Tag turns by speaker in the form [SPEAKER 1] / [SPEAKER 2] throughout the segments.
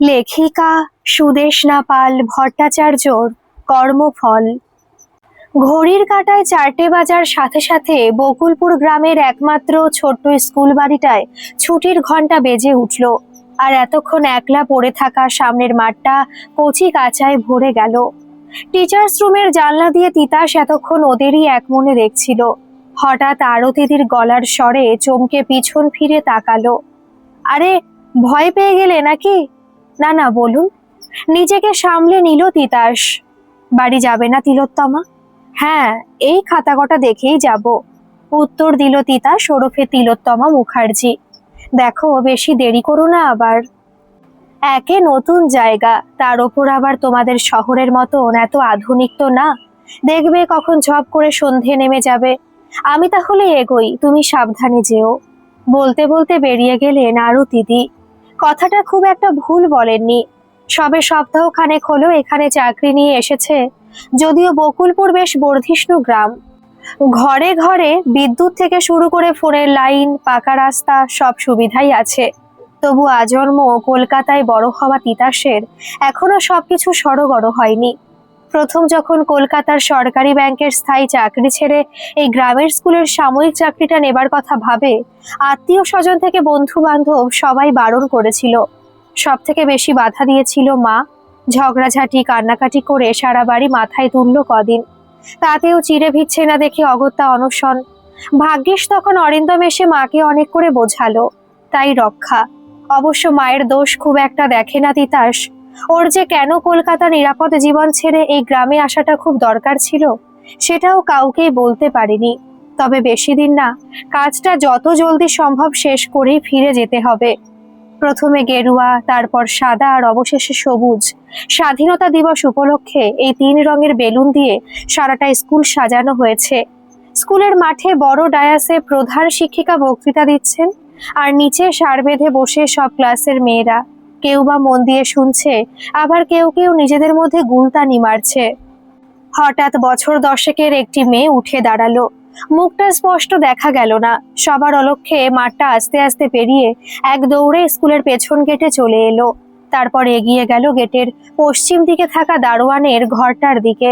[SPEAKER 1] লেখিকা সুদেশনা পাল ভট্টাচার্যর কর্মফল। ঘড়ির কাঁটায় চারটে বাজার সাথে সাথে বকুলপুর গ্রামের একমাত্র ছোট্ট স্কুল বাড়িটায় ছুটির ঘণ্টা বেজে উঠল আর এতক্ষণ একলা পড়ে থাকা সামনের মাঠটা কচি কাঁচায় ভরে গেল। টিচার্স রুমের জানলা দিয়ে তিতাস এতক্ষণ ওদেরই এক মনে দেখছিল। হঠাৎ আরতিদির গলার স্বরে চমকে পিছন ফিরে তাকালো। আরে, ভয় পেয়ে গেলে নাকি? না না, বলুন। নিজেকে সামলে নিল তিতাস। বাড়ি যাবে না তিলোত্তমা? হ্যাঁ এই খাতা কটা দেখেই যাব। উত্তর দিল তিতাস ওরফে তিলোত্তমা মুখার্জি। দেখো, বেশি দেরি করো না আবার। একে নতুন জায়গা, তার ওপর আবার তোমাদের শহরের মতন এত আধুনিক তো না? দেখবে কখন ঝপ করে সন্ধে নেমে যাবে। আমি তাহলে এগোই, তুমি সাবধানে যেও। বলতে বলতে বেরিয়ে গেলেন আরও দিদি কথাটা খুব একটা ভুল বলেননি। সবে সপ্তাহ খানেক হলো এখানে চাকরি নিয়ে এসেছে, যদিও বকুলপুর বেশ বর্ধিষ্ণু গ্রাম। ঘরে ঘরে বিদ্যুৎ থেকে শুরু করে ফোনের লাইন, পাকা রাস্তা, সব সুবিধাই আছে। তবু আজন্ম কলকাতায় বড় হওয়া তিতাসের এখনও সবকিছু সড়গড় হয়নি। প্রথম যখন কলকাতার সরকারি ব্যাংকের স্থায়ী চাকরি ছেড়ে এই গ্রামের স্কুলের সাময়িক চাকরিটা নেবার কথা ভাবে, আত্মীয় স্বজন থেকে বন্ধু বান্ধব সবাই বারণ করেছিল। সব থেকে বেশি বাধা দিয়েছিল মা। ঝগড়াঝাটি, কান্নাকাটি করে সারা বাড়ি মাথায় তুলল কদিন। তাতেও চিড়ে ভিচ্ছে না দেখে অগত্যা অনশন। ভাগ্যিস তখন অরিন্দম এসে মাকে অনেক করে বোঝালো। তাই রক্ষা। অবশ্য মায়ের দোষ খুব একটা দেখে না তিতাস। ওর যে কেন কলকাতা নিরাপদ জীবন ছেড়ে এই গ্রামে আসাটা খুব দরকার ছিল, সেটাও কাউকেই বলতে পারিনি। তবে বেশি দিন না, কাজটা যত জলদি সম্ভব শেষ করেই ফিরে যেতে হবে। প্রথমে গেরুয়া, তারপর সাদা আর অবশেষে সবুজ। স্বাধীনতা দিবস উপলক্ষে এই তিন রঙের বেলুন দিয়ে সারাটা স্কুল সাজানো হয়েছে। স্কুলের মাঠে বড় ডায়াসে প্রধান শিক্ষিকা বক্তৃতা দিচ্ছেন, আর নিচে সার বেঁধে বসে সব ক্লাসের মেয়েরা। কেউ বা মন দিয়ে শুনছে, আবার কেউ কেউ নিজেদের মধ্যে গুলতানি মারছে। হঠাৎ বছর দশেকের একটি মেয়ে উঠে দাঁড়াল। মুখটা স্পষ্ট দেখা গেল না। সবার অলক্ষ্যে মাঠটা আস্তে আস্তে পেরিয়ে এক দৌড়ে স্কুলের পেছন গেটে চলে এলো। তারপর এগিয়ে গেল গেটের পশ্চিম দিকে থাকা দারোয়ানের ঘরটার দিকে।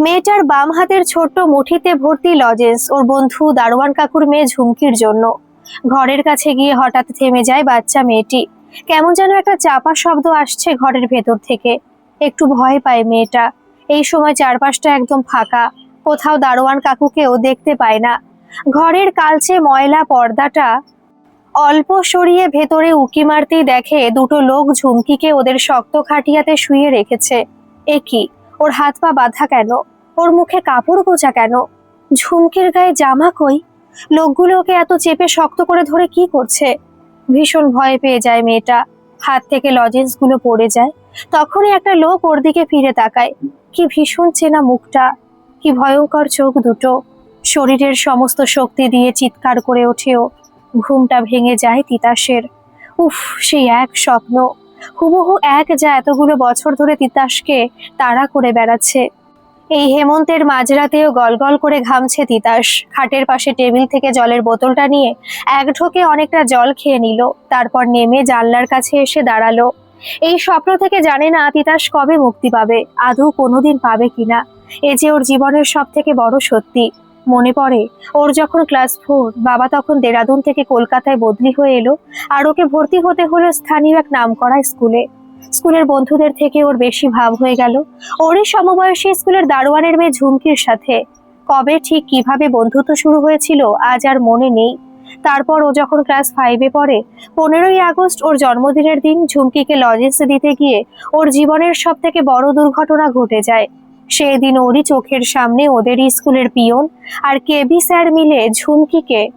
[SPEAKER 1] মেয়েটার বাম হাতের ছোট্ট মুঠিতে ভর্তি লজেন্স ওর বন্ধু দারোয়ান কাকুর মেয়ে ঝুমকির জন্য। ঘরের কাছে গিয়ে হঠাৎ থেমে যায় বাচ্চা মেয়েটি। কেমন যেন একটা চাপা শব্দ আসছে ঘরের ভেতর থেকে। একটু ভয় পায় মেয়েটা। এই সময় চারপাশটা একদম ফাঁকা। কোথাও দারোয়ান কাকুকেও দেখতে পায় না। ঘরের কালচে ময়লা পর্দাটা অল্প সরিয়ে ভেতরে উকি মারতেই দেখে দুটো লোক ঝুমকিকে ওদের শক্ত খাটিয়াতে শুয়ে রেখেছে। এ কি? ওর হাত পা বাঁধা কেন? ওর মুখে কাপড় গোছা কেন? ঝুমকির গায়ে জামা কই? লোকগুলো ওকে এত চেপে শক্ত করে ধরে কি করছে? ভীষণ ভয় পেয়ে যায় মেয়েটা। হাত থেকে লজেন্সগুলো পড়ে যায়। তখনই একটা লোক ওর দিকে ফিরে তাকায়। কি ভীষণ চেনা মুখটা, কি ভয়ঙ্কর চোখ দুটো। শরীরের সমস্ত শক্তি দিয়ে চিৎকার করে ওঠেও। ঘুমটা ভেঙে যায় তিতাসের। উফ, সেই এক স্বপ্ন। হুবহু এক যা এতগুলো বছর ধরে তিতাসকে তাড়া করে বেড়াচ্ছে। এই হেমন্তের মাঝরাতেও গলগল করে ঘামছে তিতাস। খাটের পাশে টেবিল থেকে জলের বোতলটা নিয়ে এক ঢোকে অনেকটা জল খেয়ে নিল, তারপর নেমে জানলার কাছে এসে দাঁড়াল। এই স্বপ্ন থেকে জানে না তিতাস কবে মুক্তি পাবে, আদৌ কোনোদিন পাবে কিনা। এ যে ওর জীবনের সব থেকে বড় সত্যি। মনে পড়ে, ওর যখন ক্লাস ফোর, বাবা তখন দেরাদুন থেকে কলকাতায় বদলি হয়ে এলো, আর ওকে ভর্তি হতে হলো স্থানীয় এক নামকরা স্কুলে। স্কুলের বন্ধুদের থেকে ওর বেশি ভাব হয়ে গেল। ওরই সমবয়সী স্কুলের দারোয়ানের মেয়ে ঝুমকির সাথে। কবে ঠিক কীভাবে বন্ধুত্ব শুরু হয়েছিল, আজ আর মনে নেই। তারপর ও যখন ক্লাস ফাইভে পড়ে, পনেরোই আগস্ট ওর জন্মদিনের দিন ঝুমকিকে লজেন্স দিতে গিয়ে ওর জীবনের সব থেকে বড় দুর্ঘটনা ঘটে যায়। সেই দিন ওরই চোখের সামনে ওদেরই স্কুলের পিয়ন আর কেবি স্যার মিলে ঝুমকিকে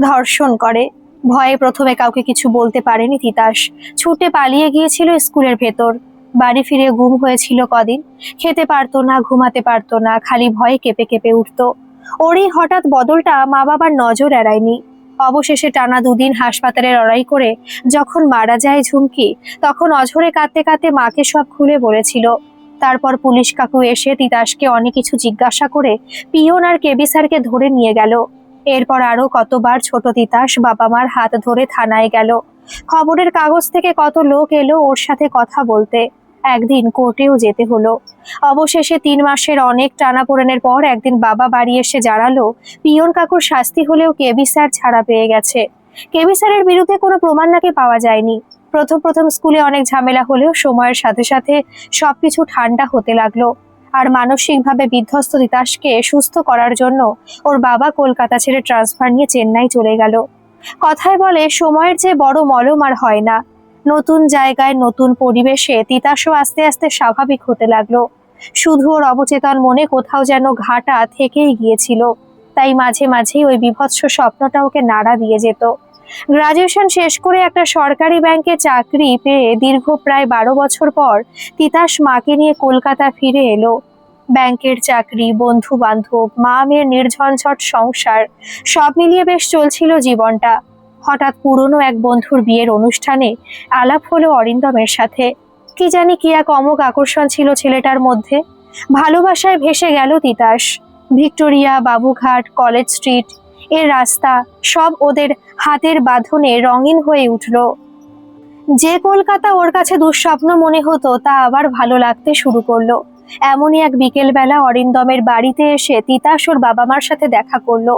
[SPEAKER 1] ধর্ষণ করে। ভয়ে প্রথমে কাউকে কিছু বলতে পারেনি তিতাস। ছুটে পালিয়ে গিয়েছিল স্কুলের ভেতর। বাড়ি ফিরে গুম হয়েছিল কদিন। খেতে পারতো না, ঘুমাতে পারতো না, খালি ভয়ে কেঁপে কেঁপে উঠতো। ওরই হঠাৎ বদলটা মা বাবার নজর এড়ায়নি। অবশেষে টানা দুদিন হাসপাতালে লড়াই করে যখন মারা যায় ঝুমকি, তখন অঝরে কাঁদতে কাঁদতে মাকে সব খুলে বলেছিল। তারপর পুলিশ কাকু এসে তিতাসকে অনেক কিছু জিজ্ঞাসা করে পিয়ন আর কেবি স্যারকে ধরে নিয়ে গেল। এরপর আরও কতবার ছোট তিতাস বাবা মার হাত ধরে থানায় গেল। খবরের কাগজ থেকে কত লোক এলো ওর সাথে কথা বলতে। একদিন কোর্টেও যেতে হলো। অবশেষে তিন মাসের অনেক টানাপোড়েনের পর একদিন বাবা বাড়ি এসে জানালো, পিয়ন কাকুর শাস্তি হলেও কেবি স্যার ছাড়া পেয়ে গেছে। কেবি স্যারের বিরুদ্ধে কোনো প্রমাণ নাকি পাওয়া যায়নি। প্রথম প্রথম স্কুলে অনেক ঝামেলা হলেও সময়ের সাথে সাথে সবকিছু ঠান্ডা হতে লাগল। আর মানসিকভাবে বিধ্বস্ত তিতাসকে সুস্থ করার জন্য ওর বাবা কলকাতা ছেড়ে ট্রান্সফার নিয়ে চেন্নাই চলে গেল। কথায় বলে, সময়ের যে বড় মলম আর হয় না। নতুন জায়গায়, নতুন পরিবেশে তিতাসও আস্তে আস্তে স্বাভাবিক হতে লাগল। শুধু ওর অবচেতন মনে কোথাও যেন ঘাটা থেকেই গিয়েছিল। তাই মাঝে মাঝেই ওই বিভৎস স্বপ্নটা ওকে নাড়া দিয়ে যেত। গ্রাজুয়েশন শেষ করে একটা সরকারি ব্যাংকে চাকরি পেয়ে দীর্ঘ প্রায় বারো বছর পর তিতাস মাকে নিয়ে কলকাতা ফিরে এলো। ব্যাংকের চাকরি, বন্ধু বান্ধব, মা মেয়ের নির্ঝঞ্ঝট সংসার, সব মিলিয়ে বেশ চলছিল জীবনটা। হঠাৎ পুরনো এক বন্ধুর বিয়ের অনুষ্ঠানে আলাপ হলো অরিন্দমের সাথে। কি জানি কি এক অমোঘ আকর্ষণ ছিল ছেলেটার মধ্যে। ভালোবাসায় ভেসে গেল Titas. Victoria, Babughat, College Street এর রাস্তা সব ওদের হাতের বাঁধনে রঙিন হয়ে উঠল। যে কলকাতা ওর কাছে দুঃস্বপ্ন মনে হতো, তা আবার ভালো লাগতে শুরু করল। এমনই এক বিকেলবেলা অরিন্দমের বাড়িতে এসে তিতাস ওর বাবা মার সাথে দেখা করল।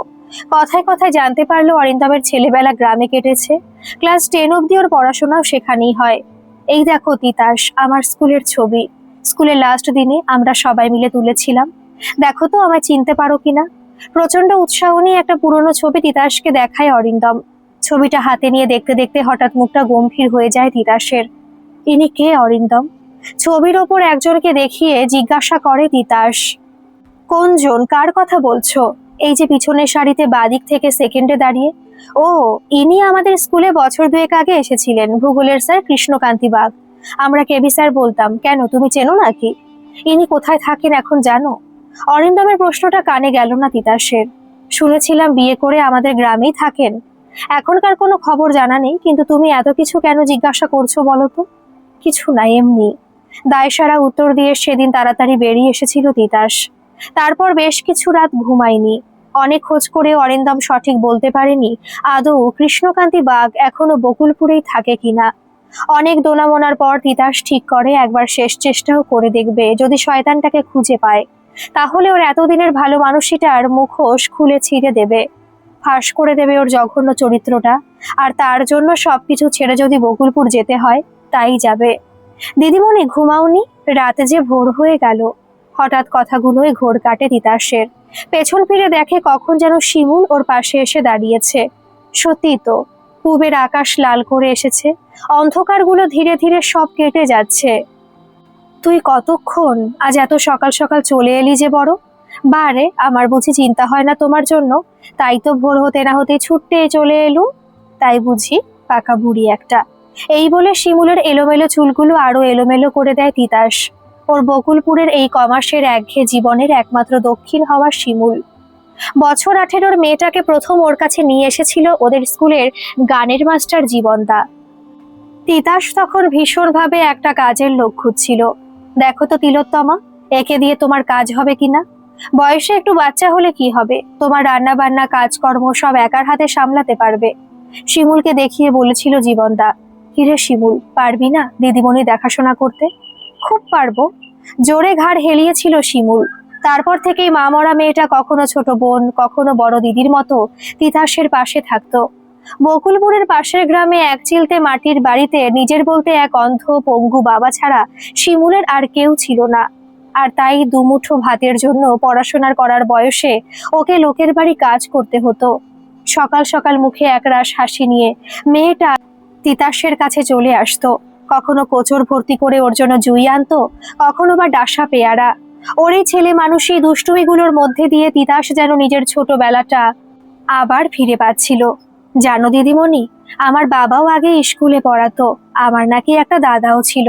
[SPEAKER 1] কথায় কথায় জানতে পারল অরিন্দমের ছেলেবেলা গ্রামে কেটেছে। ক্লাস টেন অবধি ওর পড়াশোনাও সেখানেই হয়। এই দেখো তিতাস, আমার স্কুলের ছবি। স্কুলের লাস্ট দিনে আমরা সবাই মিলে তুলেছিলাম। দেখো তো, আমায় চিনতে পারো কিনা? প্রচণ্ড উৎসাহ নিয়ে একটা পুরনো ছবি তিতাসকে দেখায় অরিন্দম। ছবিটা হাতে নিয়ে দেখতে দেখতে হঠাৎ মুখটা গম্ভীর হয়ে যায় তিতাসের। ইনি কে অরিন্দম? ছবির ওপর একজনকে দেখিয়ে জিজ্ঞাসা করে তিতাস। কোনজন? কার কথা বলছো? এই যে পিছনের সারিতে বাদিক থেকে সেকেন্ডে দাঁড়িয়ে। ও, ইনি আমাদের স্কুলে বছর দুয়েক আগে এসেছিলেন, ভূগোলের স্যার কৃষ্ণকান্তি বাগ। আমরা কেবি স্যার বলতাম, কেন, তুমি চেনো নাকি? ইনি কোথায় থাকেন এখন জানো? অরিন্দমের প্রশ্নটা কানে গেল না তিতাসের। শুনেছিলাম বিয়ে করে আমাদের গ্রামেই থাকেন। এখনকার কোনো খবর জানা নেই, কিন্তু তুমি এত কিছু কেন জিজ্ঞাসা করছ বলো তো? কিছু না, এমনি। দায়সারা উত্তর দিয়ে সেদিন তাড়াতাড়ি বেরিয়ে এসেছিল তিতাস। তারপর বেশ কিছু রাত ঘুমায়নি। অনেক খোঁজ করে অরিন্দম সঠিক বলতে পারেনি, আদৌ কৃষ্ণকান্তি বাঘ এখনও বকুলপুরেই থাকে কিনা। অনেক দোনামোনার পর তিতাস ঠিক করে একবার শেষ চেষ্টাও করে দেখবে, যদি শয়তানটাকে খুঁজে পায়। তাহলে ওর এতদিনের ভালো মানুষটিটার মুখোশ খুলে ছিঁড়ে দেবে। ফাঁস করে দেবে ওর জঘন্য চরিত্রটা। আর তার জন্য সবকিছু ছেড়ে যদি বকুলপুর যেতে হয়, তাই যাবে। দিদিমণি, ঘুমাওনি? রাতে যে ভোর হয়ে গেল। হঠাৎ কথাগুলোই ঘোর কাটে তিতাসের। পেছন ফিরে দেখে কখন যেন শিমুল ওর পাশে এসে দাঁড়িয়েছে। সত্যি তো পূবের আকাশ লাল করে এসেছে। অন্ধকারগুলো ধীরে ধীরে সব কেটে যাচ্ছে। তুই কতক্ষণ আজ এত সকাল সকাল চলে এলি যে বড়? বারে, আমার বুঝি চিন্তা হয় না তোমার জন্য। তাই তো ভোর হতে না হতে ছুটতে চলে এলু তাই বুঝি পাকা বুড়ি একটা। এই বলে শিমুলের এলোমেলো চুলগুলো আরও এলোমেলো করে দেয় তিতাস। ওর বকুলপুরের এই কমাসের একঘেয়ে জীবনের একমাত্র দক্ষিণ হওয়ার শিমুল। বছর আঠেরোর মেয়েটাকে প্রথম ওর কাছে নিয়ে এসেছিল ওদের স্কুলের গানের মাস্টার জীবনদা। তিতাস তখন ভীষণভাবে একটা কাজের লোক খুঁজছিল। দেখো তো তিলোত্তমা, একে দিয়ে তোমার কাজ হবে কিনা? বয়সে একটু বাচ্চা হলে কি হবে? তোমার রান্না বান্না কাজকর্ম সব একার হাতে সামলাতে পারবে। শিমুলকে দেখিয়ে বলেছিল জীবনদা, কিরে শিমুল, পারবি না দিদিমণি দেখাশোনা করতে? খুব পারব। জোরে ঘাড় হেলিয়েছিল শিমুল। তারপর থেকেই মা মরা মেয়েটা কখনো ছোট বোন, কখনো বড় দিদির মতো তিতাসের পাশে থাকতো। বকুলপুরের পাশের গ্রামে এক চিলতে মাটির বাড়িতে নিজের বলতে এক অন্ধ পঙ্গু বাবা ছাড়া শিমুলের আর কেউ ছিল না। আর তাই দুমুঠো ভাতের জন্য পড়াশোনার করার বয়সে ওকে লোকের বাড়ি কাজ করতে হতো। সকাল সকাল মুখে একরাশ হাসি নিয়ে মেয়েটা তিতাসের কাছে চলে আসতো। কখনো কোচর ভর্তি করে ওর জন্য জুই আনতো, কখনো বা ডাসা পেয়ারা। ওর এই ছেলে মানুষই দুষ্টুমিগুলোর মধ্যে দিয়ে তিতাস যেন নিজের ছোটবেলাটা আবার ফিরে পাচ্ছিল। জানো দিদিমণি, আমার বাবাও আগে স্কুলে পড়াতো, আমার নাকি একটা দাদাও ছিল।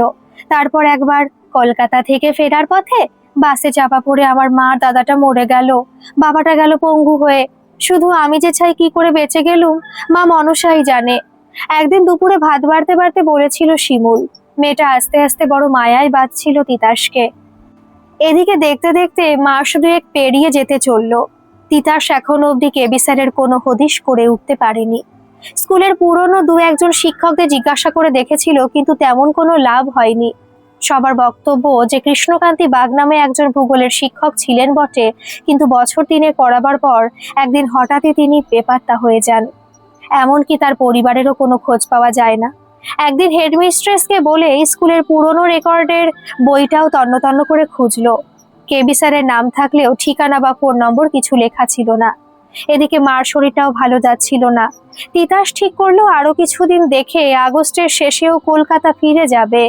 [SPEAKER 1] তারপর একবার কলকাতা থেকে ফেরার পথে বাসে চাপা পড়ে আমার মা দাদাটা মরে গেল। বাবাটা গেল পঙ্গু হয়ে। শুধু আমি যে চাই কি করে বেঁচে গেলুম, মা মনসাই জানে। একদিন দুপুরে ভাত বাড়তে বাড়তে বলেছিল শিমুল, মেয়েটা আস্তে আস্তে বড় মায়ায় বাঁধছিল তিতাসকে। এদিকে দেখতে দেখতে মাস দুয়েক পেরিয়ে যেতে চলল। তিতাস এখনও অবধি কেবিসারের কোনো হদিশ করে উঠতে পারেনি। স্কুলের পুরনো দু একজন শিক্ষকদের জিজ্ঞাসা করে দেখেছিল, কিন্তু তেমন কোনো লাভ হয়নি। সবার বক্তব্য, যে কৃষ্ণকান্তি বাগ নামে একজন ভূগোলের শিক্ষক ছিলেন বটে, কিন্তু বছর তিনে পড়াবার পর একদিন হঠাৎই তিনি বেপাত্তা হয়ে যান। এমনকি তার পরিবারেরও কোনো খোঁজ পাওয়া যায় না। একদিন হেডমিস্ট্রেসকে বলে স্কুলের পুরনো রেকর্ডের বইটাও তন্ন তন্ন করে খুঁজলো। কেবি স্যারের নাম থাকলেও ঠিকানা বা ফোন নম্বর কিছু লেখা ছিল না। এদিকে মার শরীরটাও ভালো যাচ্ছিল না। তিতাস ঠিক করল আরও কিছুদিন দেখে আগস্টের শেষেও কলকাতা ফিরে যাবে।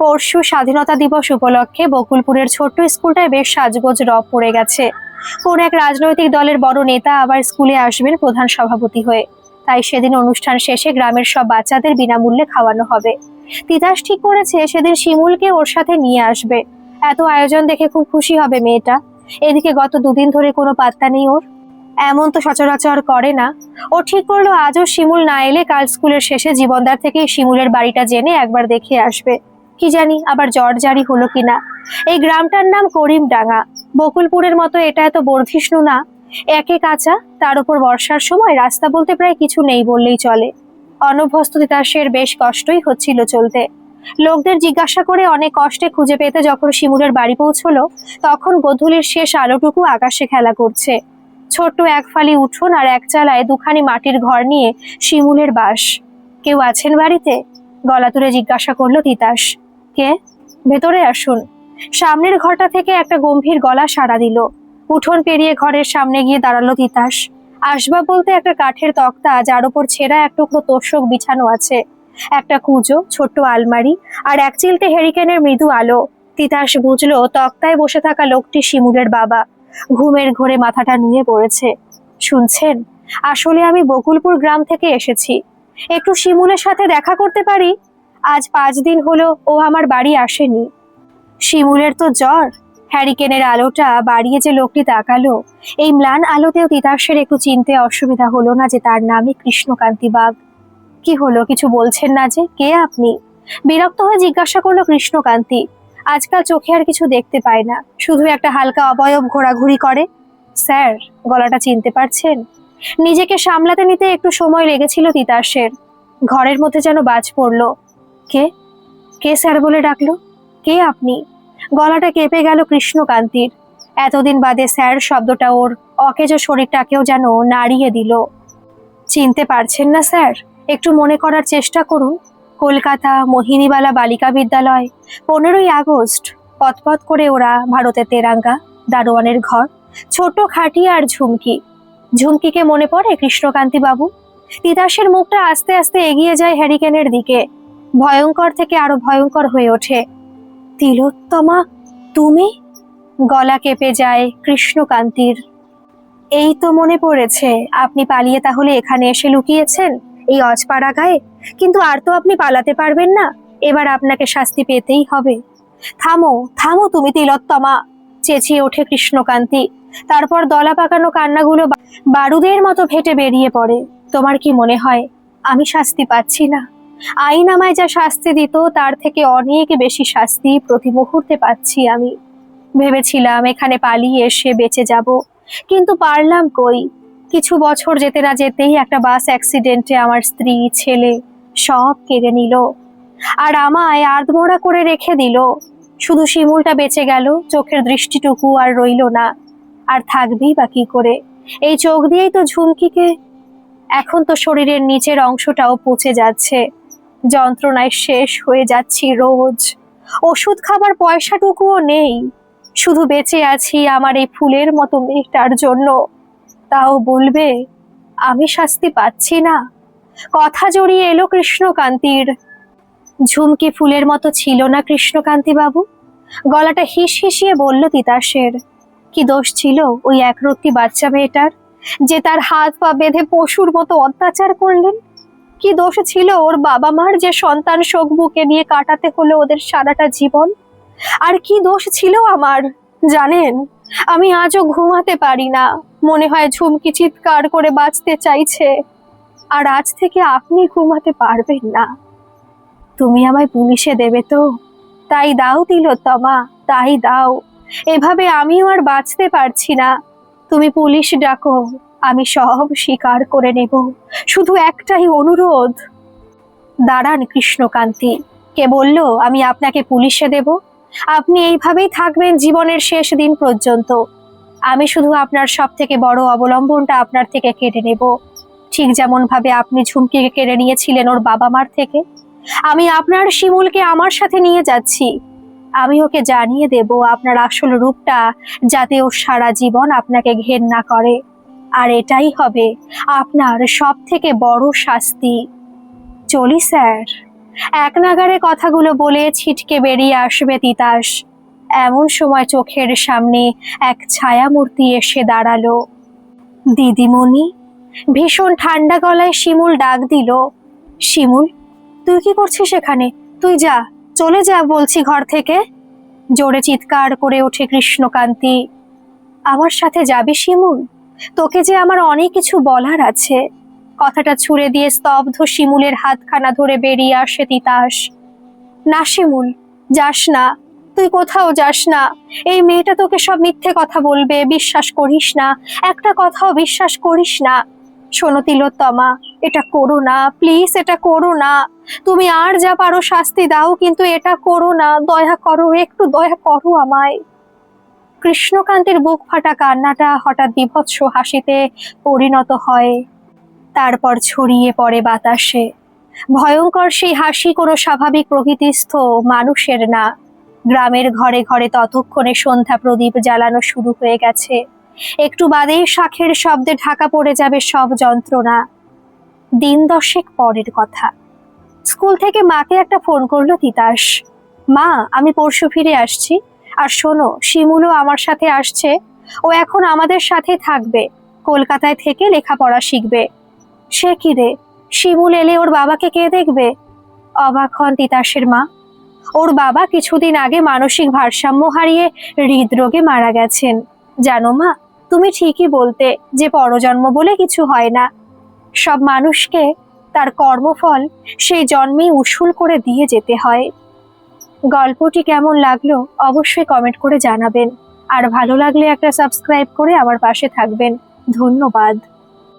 [SPEAKER 1] পরশু স্বাধীনতা দিবস উপলক্ষে বকুলপুরের ছোট্ট স্কুলটায় বেশ সাজগোজ রব পড়ে গেছে। কোন এক রাজনৈতিক দলের বড় নেতা আবার স্কুলে আসবেন প্রধান সভাপতি হয়ে। তাই সেদিন অনুষ্ঠান শেষে গ্রামের সব বাচ্চাদের বিনামূল্যে খাওয়ানো হবে। তিতাস ঠিক করেছে সেদিন শিমুলকে ওর সাথে নিয়ে আসবে। এত আয়োজন দেখে খুব খুশি হবে মেয়েটা। এদিকে গত দুদিন ধরে কোনো পাত্তা নেই ওর। এমন তো সচরাচর করে না। ও ঠিক করল আজও শিমুল না এলে কাল স্কুলের শেষে জীবনদার থেকে শিমুলের বাড়িটা জেনে একবার দেখে আসবে। কি জানি আবার জ্বর জারি হলো কিনা এই গ্রামটার নাম করিমডাঙ্গা। বকুলপুরের মতো এটা এত বর্ধিষ্ণু না। একে কাঁচা, তার উপর বর্ষার সময় রাস্তা বলতে প্রায় কিছু নেই বললেই চলে। অনভ্যস্ত তিতাসের বেশ কষ্টই হচ্ছিল চলতে। লোকদের জিজ্ঞাসা করে অনেক কষ্টে খুঁজে পেতে যখন শিমুলের বাড়ি পৌঁছলো, তখন গোধূলির শেষ আলোটুকু আকাশে খেলা করছে। ছোট্ট এক ফালি উঠোন আর এক চালায় দুখানি মাটির ঘর নিয়ে শিমুলের বাস। কেউ আছেন বাড়িতে? গলা তুলে জিজ্ঞাসা করল তিতাস। কে? ভেতরে আসুন। সামনের ঘরটা থেকে একটা গম্ভীর গলা সাড়া দিল। উঠোন পেরিয়ে ঘরের সামনে গিয়ে দাঁড়াল তিতাস। আসবাব বলতে একটা কাঠের তক্তা, যার উপর ছেঁড়া এক টুকরো তোষক বিছানো আছে। একটা কুজো, ছোট্ট আলমারি আর এক চিলতে হেরিকেনের মৃদু আলো। তিতাস বুঝলো, তক্তায় বসে থাকা লোকটি শিমুলের বাবা। ঘুমের ঘোরে মাথাটা নুয়ে পড়েছে। শুনছেন? আসলে আমি বকুলপুর গ্রাম থেকে এসেছি। একটু শিমুলের সাথে দেখা করতে পারি? আজ পাঁচ দিন হলো ও আমার বাড়ি আসেনি। শিমুলের তো জ্বর। হ্যারিকেনের আলোটা বাড়িয়ে যে লোকটি তাকালো, এই ম্লান আলোতেও তিতাসের একটু চিনতে অসুবিধা হলো না যে তার নামই কৃষ্ণকান্তি বাগ। কি হলো? কিছু বলছেন না যে কে আপনি? বিরক্ত হয়ে জিজ্ঞাসা করল কৃষ্ণকান্তি। আজকাল চোখে আর কিছু দেখতে পায় না। শুধু একটা হালকা অবয়ব ঘোরাঘুরি করে। স্যার, গলাটা চিনতে পারছেন? নিজেকে সামলাতে নিতে একটু সময় লেগেছিল তিতাসের। ঘরের মধ্যে যেন বাজ পড়ল। কে? কে স্যার বলে ডাকলো? কে আপনি? গলাটা কেঁপে গেল কৃষ্ণকান্তির। এতদিন বাদে স্যার শব্দটা ওর অকেজ শরীরটাকেও যেন নাড়িয়ে দিল। চিনতে পারছেন না, স্যার? একটু মনে করার চেষ্টা করুন। কলকাতা মোহিনীবালা বালিকা বিদ্যালয়, পনেরোই আগস্ট, পথপথ করে ওরা ভারতের তেরাঙ্গা, দারোয়ানের ঘর, ছোট খাটি আর ঝুমকি। ঝুমকিকে মনে পড়ে কৃষ্ণকান্তি বাবু? তিতাসের মুখটা আস্তে আস্তে এগিয়ে যায় হ্যারিকেনের দিকে। ভয়ঙ্কর থেকে আরও ভয়ঙ্কর হয়ে ওঠে। তিলোত্তমা, তুমি? গলা কেঁপে যায় কৃষ্ণকান্তির। এই তো মনে পড়েছে, আপনি পালিয়ে তাহলে এখানে এসে লুকিয়েছেন? এই অজপাড়া গায়ে। কিন্তু আর তো আপনি পালাতে পারবেন না। এবার আপনাকে শাস্তি পেতেই হবে। থামো থামো তুমি তিলোত্তমা। চেঁচিয়ে ওঠে কৃষ্ণকান্তি। তারপর দলা পাকানো কান্নাগুলো বারুদের মতো ফেটে বেরিয়ে পড়ে। তোমার কি মনে হয়, আমি শাস্তি পাচ্ছি না? আইন আমায় যা শাস্তি দিত, তার থেকে অনেক বেশি শাস্তি প্রতি মুহূর্তে পাচ্ছি আমি। ভেবেছিলাম এখানে পালিয়ে এসে বেঁচে যাব। কিন্তু পারলাম কই? কিছু বছর যেতে না যেতেই একটা বাস অ্যাক্সিডেন্টে আমার স্ত্রী, ছেলে সব কেড়ে নিল। আর আমায় আধমোড়া করে রেখে দিল। শুধু শিমুলটা বেঁচে গেল, চোখের দৃষ্টিটুকু আর রইল না। আর থাকবেই বা কি করে? এই চোখ দিয়েই তো ঝুমকিকে। এখন তো শরীরের নিচের অংশটাও পচে যাচ্ছে। যন্ত্রণায় শেষ হয়ে যাচ্ছি রোজ। ওষুধ খাবার পয়সাটুকুও নেই। শুধু বেঁচে আছি আমার এই ফুলের মতো মেয়েটার জন্য। তাও বলবে, আমি শাস্তি পাচ্ছি না। কথা জড়িয়ে এলো কৃষ্ণকান্তির। ঝুমকি ফুলের মতো ছিল না কৃষ্ণকান্তি বাবু গলাটা হিস হিসিয়ে বলল তিতাসের, কি দোষ ছিল ওই একরত্তি বাচ্চা মেয়েটার, যে তার হাত পা বেঁধে পশুর মতো অত্যাচার করলেন? কি দোষ ছিল ওর বাবা মার যে সন্তান শোক বুকে নিয়ে কাটাতে হলো ওদের সারাটা জীবন? আর কি দোষ ছিল আমার, জানেন? আমি আজও ঘুমাতে পারি না। মনে হয় ঝুমকি চিৎকার করে বাঁচতে চাইছে। আর আজ থেকে আপনি ঘুমাতে পারবেন না। তুমি আমায় পুলিশে দেবে তো? তাই দাও তিলোত্তমা তাই দাও। এভাবে আমিও আর বাঁচতে পারছি না। তুমি পুলিশ ডাকো, আমি সব স্বীকার করে নেব। শুধু একটাই অনুরোধ। দাঁড়ান কৃষ্ণকান্তি। কে বলল, আমি আপনাকে পুলিশে দেব? আপনি এইভাবেই থাকবেন জীবনের শেষ দিন পর্যন্ত। আমি শুধু আপনার সব থেকে বড় অবলম্বনটা আপনার থেকে কেড়ে নেব। ঠিক যেমন ভাবে আপনি ঝুমকিকে কেড়ে নিয়েছিলেন ওর বাবা মার থেকে। আমি আপনার শিমুলকে আমার সাথে নিয়ে যাচ্ছি। আমি ওকে জানিয়ে দেব আপনার আসল রূপটা যাতে ও সারা জীবন আপনাকে ঘেন্না করে। আর এটাই হবে আপনার সব থেকে বড় শাস্তি। চলি, স্যার। এক নাগারে কথাগুলো বলে ছিটকে বেরিয়ে আসবে তিতাস। এমন সময় চোখের সামনে এক ছায়ামূর্তি এসে দাঁড়াল। দিদিমণি, ভীষণ ঠান্ডা গলায় শিমুল ডাক দিল। শিমুল, তুই কি করছিস এখানে? তুই যা, চলে যা বলছি ঘর থেকে। জোরে চিৎকার করে ওঠে কৃষ্ণকান্তি। আমার সাথে যাবি শিমুল? তোকে যে আমার অনেক কিছু বলার আছে। কথাটা ছুঁড়ে দিয়ে স্তব্ধ শিমুলের হাতখানা ধরে বেরিয়ে আসে তিতাস। না শিমুল, যাস না। তুই কোথাও যাস না। এই মেয়েটা তোকে সব মিথ্যে কথা বলবে, বিশ্বাস করিস না। একটা কথাও বিশ্বাস করিস না। শোনো তিলোত্তমা, এটা করো না। প্লিজ, এটা করো না। তুমি আর যা পারো শাস্তি দাও, কিন্তু এটা করো না। দয়া করো, একটু দয়া করো আমায়। কৃষ্ণকান্তের বুক ফাটা কান্নাটা হঠাৎ বিভৎস হাসিতে পরিণত হয়। তারপর ছড়িয়ে পড়ে বাতাসে। ভয়ঙ্কর সেই হাসি কোনো স্বাভাবিক প্রকৃতিস্থ মানুষের না। গ্রামের ঘরে ঘরে ততক্ষণে সন্ধ্যা প্রদীপ জ্বালানো শুরু হয়ে গেছে। একটু বাদেই শাখের শব্দে ঢাকা পড়ে যাবে সব যন্ত্রণা। দিন দশেক পরের কথা। স্কুল থেকে মাকে একটা ফোন করল তিতাস। মা, আমি পরশু ফিরে আসছি। আর শোনো, শিমুলও আমার সাথে আসছে। ও এখন আমাদের সাথে থাকবে। কলকাতায় থেকে লেখাপড়া শিখবে। সে কি রে? শিমুল এলে ওর বাবাকে কে দেখবে? অবাক হন তিতাসের মা। ওর বাবা কিছুদিন আগে মানসিক ভারসাম্য হারিয়ে হৃদরোগে মারা গেছেন। জানো মা, তুমি ঠিকই বলতে যে পরজন্ম বলে কিছু হয় না। সব মানুষকে তার কর্মফল সেই জন্মেই উসুল করে দিয়ে যেতে হয়। গল্পটি কেমন লাগল অবশ্যই কমেন্ট করে জানাবেন। আর ভালো লাগলে একটা সাবস্ক্রাইব করে আমার পাশে থাকবেন। ধন্যবাদ।